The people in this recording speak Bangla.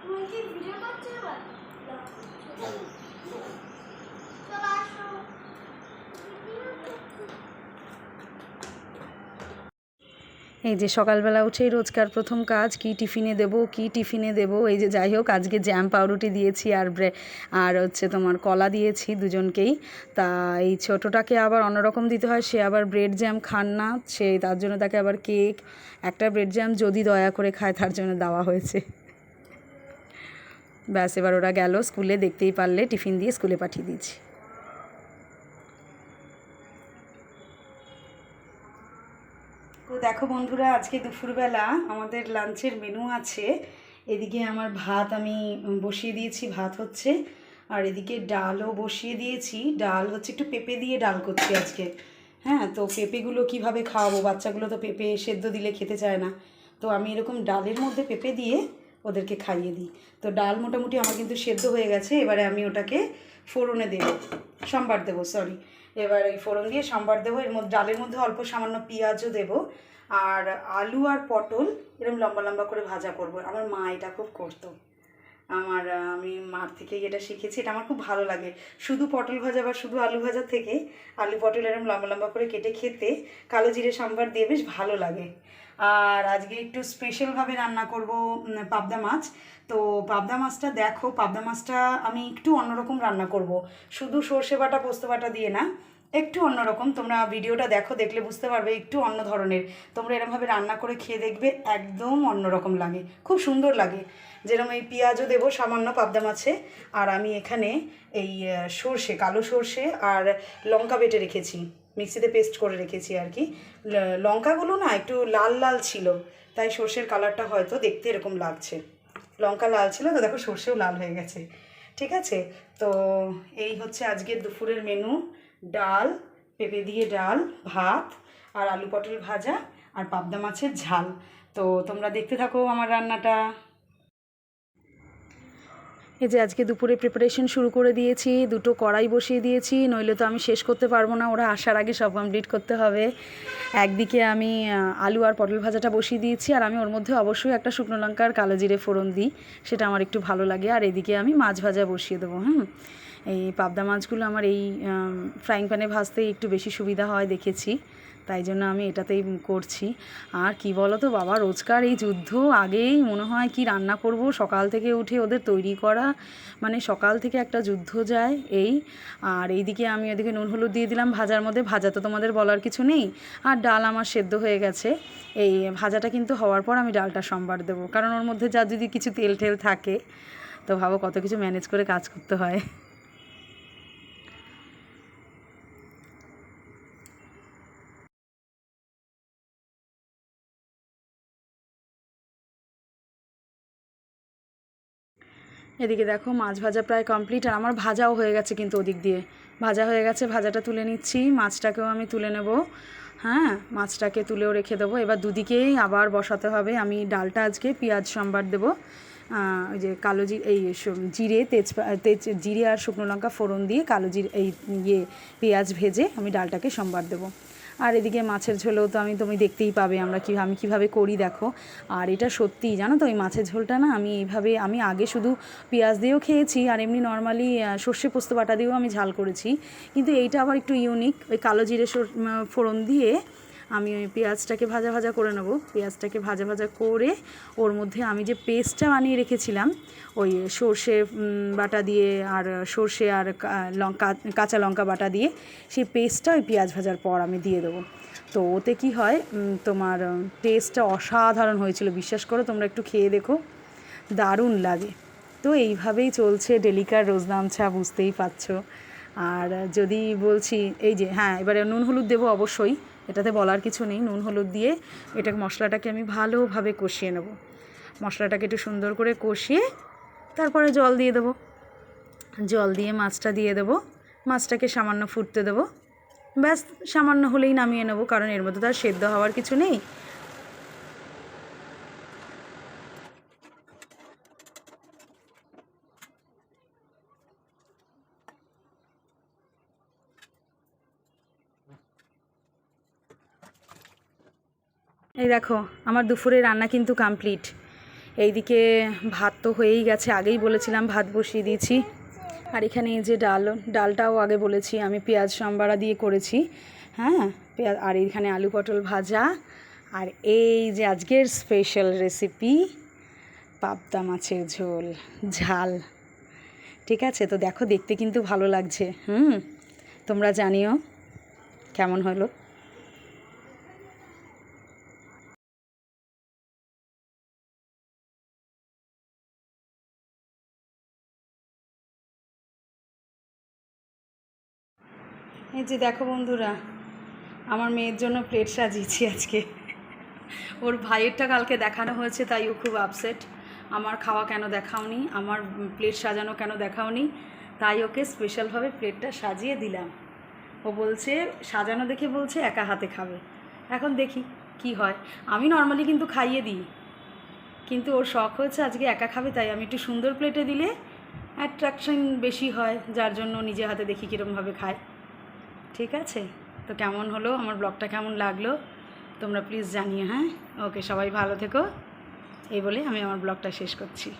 তুমি কি ভিডিও করছ এই যে সকালবেলা উঠেই রোজকার প্রথম কাজ কি টিফিনে দেব, কি টিফিনে দেব, এই যে যাই হোক, আজকে জ্যাম পাউরুটি দিয়েছি আর ব্রে আর হচ্ছে তোমার কলা দিয়েছি দুজনকেই। তা এই ছোটোটাকে আবার অন্যরকম দিতে হয়, সে আবার ব্রেড জ্যাম খান না, সে তার জন্য তাকে আবার কেক, একটা ব্রেড জ্যাম যদি দয়া করে খায়, তার জন্য দেওয়া হয়েছে। ব্যাস, এবার ওরা গেল স্কুলে, দেখতেই পারলে, টিফিন দিয়ে স্কুলে পাঠিয়ে দিয়েছি। তো দেখো বন্ধুরা, আজকে দুপুরবেলা আমাদের লাঞ্চের মেনু আছে। এদিকে আমার ভাত আমি বসিয়ে দিয়েছি, ভাত হচ্ছে। আর এদিকে ডালও বসিয়ে দিয়েছি। ডাল হচ্ছে একটু পেঁপে দিয়ে ডাল করছি আজকে। হ্যাঁ তো পেঁপেগুলো কীভাবে খাওয়াবো? বাচ্চাগুলো তো পেঁপে সেদ্ধ দিলে খেতে চায় না। তো আমি এরকম ডালের মধ্যে পেঁপে দিয়ে ওদেরকে খাইয়ে দিই। তো ডাল মোটামুটি আমার কিন্তু সেদ্ধ হয়ে গেছে। এবারে আমি ওটাকে ফোড়নে দেবো, সম্বার দেবো সরি এবার এই ফোড়ন দিয়ে সম্বার দেবো, এর মধ্যে, ডালের মধ্যে অল্প সামান্য পেঁয়াজও দেবো, আর আলু আর পটল এরকম লম্বা লম্বা করে ভাজা করব। আমার মা এটা খুব করতো। আমার, আমি মার থেকেই এটা শিখেছি, এটা আমার খুব ভালো লাগে। শুধু পটল ভাজা বা শুধু আলু ভাজা থেকে আলু পটল এরকম লম্বা লম্বা করে কেটে খেতে, কালো জিরে সাম্বার দিয়ে বেশ ভালো লাগে। আর আজকে একটু স্পেশালভাবে রান্না করব পাবদা মাছ। তো পাবদা মাছটা দেখো, পাবদা মাছটা আমি একটু অন্যরকম রান্না করব। শুধু সর্ষে বাটা, পোস্ত বাটা দিয়ে না। একটু অন্যরকম। তোমরা ভিডিওটা দেখো, দেখলে বুঝতে পারবে একটু অন্য ধরনের। তোমরা এরমভাবে রান্না করে খেয়ে দেখবে, একদম অন্যরকম লাগে। খুব সুন্দর লাগে। যেরকম এই পেঁয়াজও দেবো, সামান্য পাবদা মাছে। আর আমি এখানে এই সর্ষে, কালো সর্ষে আর লঙ্কা বেটে রেখেছি। মিক্সিতে পেস্ট করে রেখেছি আর কি। লঙ্কাগুলো না একটু লাল লাল ছিল। তাই সর্ষের কালারটা হয়তো দেখতে এরকম লাগছে। লঙ্কা লাল ছিল তো দেখো সর্ষেও লাল হয়ে গেছে। ঠিক আছে? তো এই হচ্ছে আজকের দুপুরের মেনু ডাল, পেঁপে দিয়ে ডাল, ভাত আর আলু পটল ভাজা আর পাবদা মাছের ঝাল। তো তোমরা দেখতে থাকো আমার রান্নাটা। এই যে আজকে দুপুরে প্রিপারেশন শুরু করে দিয়েছি, দুটো কড়াই বসিয়ে দিয়েছি, নইলে তো আমি শেষ করতে পারব না, ওরা আসার আগে সব কমপ্লিট করতে হবে। একদিকে আমি আলু আর পটল ভাজাটা বসিয়ে দিয়েছি, আর আমি ওর মধ্যে অবশ্যই একটা শুকনো লঙ্কা আর কালো জিরে ফোড়ন দিই, সেটা আমার একটু ভালো লাগে। আর এদিকে আমি মাছ ভাজা বসিয়ে দেবো, হুম? এই পাবদা মাছগুলো আমার এই ফ্রাইং প্যানে ভাজতেই একটু বেশি সুবিধা হয় দেখেছি। তাই জন্য আমি এটাতেই করছি। আর কি বলো তো বাবা, রোজকার এই যুদ্ধ আগেই মনে হয় কি রান্না করব? সকাল থেকে উঠে ওদের তৈরি করা মানে সকাল থেকে একটা যুদ্ধ যায় এই। আর এইদিকে আমি ওদিকে নুন হলুদ দিয়ে দিলাম ভাজার মধ্যে। ভাজা তো তোমাদের বলার কিছু নেই। আর ডাল আমার সেদ্ধ হয়ে গেছে। এই ভাজাটা কিন্তু হওয়ার পর আমি ডালটা সম্বার দেবো। কারণ ওর মধ্যে যা যদি কিছু তেল টেল থাকে, তো ভাবো কত কিছু ম্যানেজ করে কাজ করতে হয়। এদিকে দেখো মাছ ভাজা প্রায় কমপ্লিট আর আমার ভাজাও হয়ে গেছে কিন্তু ওদিক দিয়ে। ভাজা হয়ে গেছে, ভাজাটা তুলে নিচ্ছি। মাছটাকেও আমি তুলে নেব। হ্যাঁ মাছটাকে তুলেও রেখে দেবো। এবার দুদিকেই আবার বসাতে হবে। আমি ডালটা আজকে পেঁয়াজ সম্বার দেবো। ওই যে কালো জি, এই জিরে তেজপা তেজ, জিরে আর শুকনো লঙ্কা ফোড়ন দিয়ে কালো জিরে, এই ইয়ে পেঁয়াজ ভেজে আমি ডালটাকে সম্বার দেবো। আর এদিকে মাছের ঝোলও তো আমি তুমি দেখতেই পাবে আমরা কি আমি কীভাবে করি দেখো। আর এটা সত্যি জানো তো, ওই মাছের ঝোলটা না আমি এইভাবে, আমি আগে শুধু পেঁয়াজ দিয়েও খেয়েছি আর এমনি নর্মালি সর্ষে পোস্ত বাটা দিয়েও আমি ঝাল করেছি। কিন্তু এইটা আবার একটু ইউনিক ওই কালো জিরে ফোড়ন দিয়ে আমি ওই পেঁয়াজটাকে ভাজা ভাজা করে নেব। পেঁয়াজটাকে ভাজা ভাজা করে ওর মধ্যে আমি যে পেস্টটা বানিয়ে রেখেছিলাম, ওই সর্ষে বাটা দিয়ে আর সর্ষে আর লঙ্কা, কাঁচা লঙ্কা বাটা দিয়ে সেই পেস্টটা ওই পেঁয়াজ ভাজার পর আমি দিয়ে দেবো। তো ওতে কি হয় তোমার টেস্টটা অসাধারণ হয়েছিল, বিশ্বাস করো তোমরা একটু খেয়ে দেখো। দারুণ লাগে। তো এইভাবেই চলছে ডেলিকার রোজনামছা, বুঝতেই পারছ। আর যদি বলছি, এই যে হ্যাঁ এবারে নুন হলুদ দেবো অবশ্যই। এটাতে বলার কিছু নেই। নুন, হলুদ দিয়ে এটা মশলাটাকে আমি ভালোভাবে কষিয়ে নেব। মশলাটাকে একটু সুন্দর করে কষিয়ে তারপরে জল দিয়ে দেবো। জল দিয়ে মাছটা দিয়ে দেবো। মাছটাকে সামান্য ফুটতে দেবো। ব্যাস, সামান্য হলেই নামিয়ে নেব, কারণ এর মধ্যে তো আর সেদ্ধ হওয়ার কিছু নেই। এই দেখো, আমার দুপুরে রান্না কিন্তু কমপ্লিট এইদিকে ভাত তো হয়েই গেছে, আগেই বলেছিলাম ভাত বসিয়ে দিয়েছি। আর এখানে এই যে ডাল, ডালটাও আগে বলেছি, আমি পেঁয়াজ সাম্বারা দিয়ে করেছি। হ্যাঁ পেঁয়াজ, আর এইখানে আলু পটল ভাজা। আর এই যে আজকের স্পেশাল রেসিপি পাবদা মাছের ঝোল, ঝাল। ঠিক আছে, তো দেখো, দেখতে কিন্তু ভালো লাগছে। হুম, তোমরা জানিও কেমন হলো? এই যে দেখো বন্ধুরা, আমার মেয়ের জন্য প্লেট সাজিয়েছি আজকে। ওর ভাইয়েরটা কালকে দেখানো হয়েছে, তাই ও খুব আপসেট আমার খাওয়া কেন দেখাওনি, আমার প্লেট সাজানো কেন দেখাওনি, তাই ওকে স্পেশালভাবে প্লেটটা সাজিয়ে দিলাম। ও বলছে, সাজানো দেখে বলছে, একা হাতে খাবে। এখন দেখি কি হয়। আমি নর্মালি কিন্তু খাইয়ে দিই। কিন্তু ওর শখ হয়েছে আজকে একা খাবে, তাই আমি একটু সুন্দর প্লেটে দিলে অ্যাট্রাকশন বেশি হয়, যার জন্য নিজে হাতে দেখি কীরমভাবে খায়। ঠিক আছে? তো কেমন হলো? আমার ব্লগটা কেমন লাগল? তোমরা প্লিজ জানিও হ্যাঁ? ওকে সবাই ভালো থেকো। এই বলে আমি আমার ব্লগটা শেষ করছি।